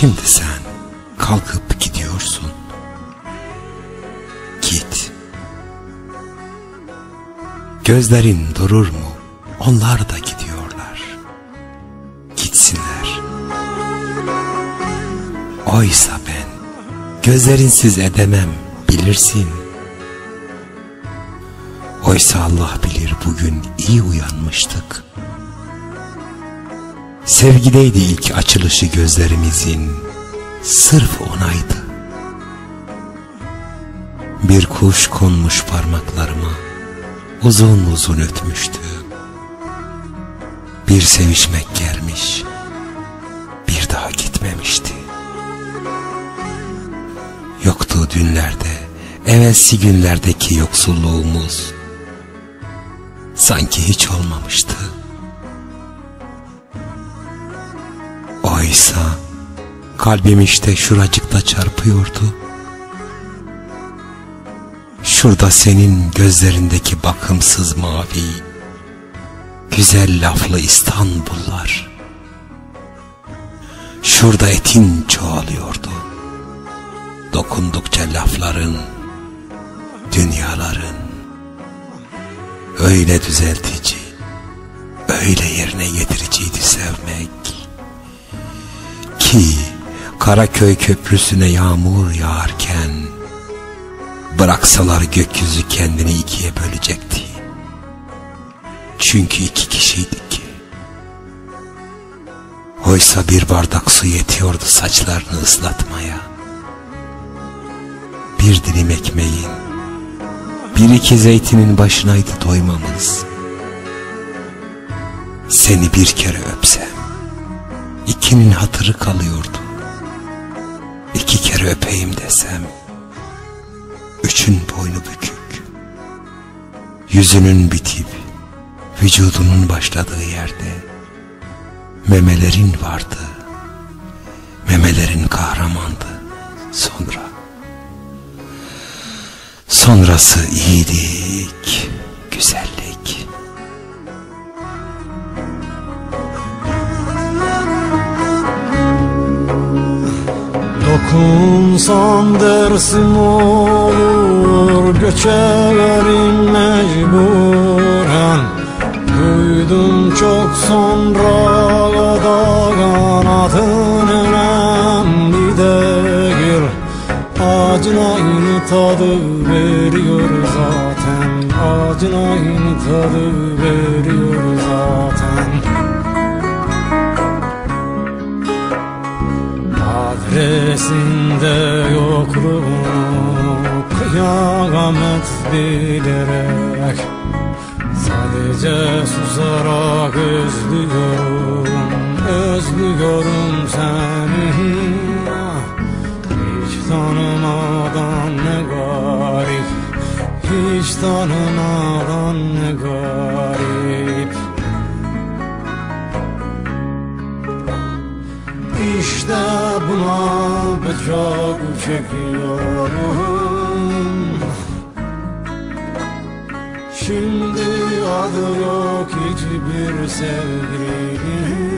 Şimdi sen kalkıp gidiyorsun. Git. Gözlerin durur mu? Onlar da gidiyorlar. Gitsinler. Oysa ben gözlerinsiz edemem bilirsin. Oysa Allah bilir bugün iyi uyanmıştık. Sevgideydi ilk açılışı gözlerimizin, sırf onaydı. Bir kuş konmuş parmaklarıma, uzun uzun ötmüştü. Bir sevişmek gelmiş, bir daha gitmemişti. Yoktu dünlerde, evvelsi günlerdeki yoksulluğumuz, sanki hiç olmamıştı. Oysa kalbim işte şuracıkta çarpıyordu. Şurada senin gözlerindeki bakımsız mavi, güzel laflı İstanbullar. Şurada etin çoğalıyordu. Dokundukça lafların, dünyaların. Öyle düzeltici, öyle yerine getiriciydi sevmek. Ki Karaköy köprüsüne yağmur yağarken Bıraksalar gökyüzü kendini ikiye bölecekti. Çünkü iki kişiydik. Oysa bir bardak su yetiyordu saçlarını ıslatmaya. Bir dilim ekmeğin, bir iki zeytinin başınaydı doymamız. Seni bir kere öpsem, ikinin hatırı kalıyordu. İki kere öpeyim desem, üçün boynu bükük. Yüzünün bitip, vücudunun başladığı yerde memelerin vardı. Memelerin kahramandı sonra. Sonrası iyilik, Dokunsan dersim olur Göçerim mecburen. Duydum çok sonra da kanatın önemli değil Acın aynı tadı veriyor zaten Acın aynı tadı veriyor zaten Kıyamet bilerek Sadece susarak özlüyorum Özlüyorum seni. Hiç tanımadan ne garip Hiç tanımadan ne garip. İşte buna bıçak çekiyorum Şimdi adı yok hiçbir sevgilim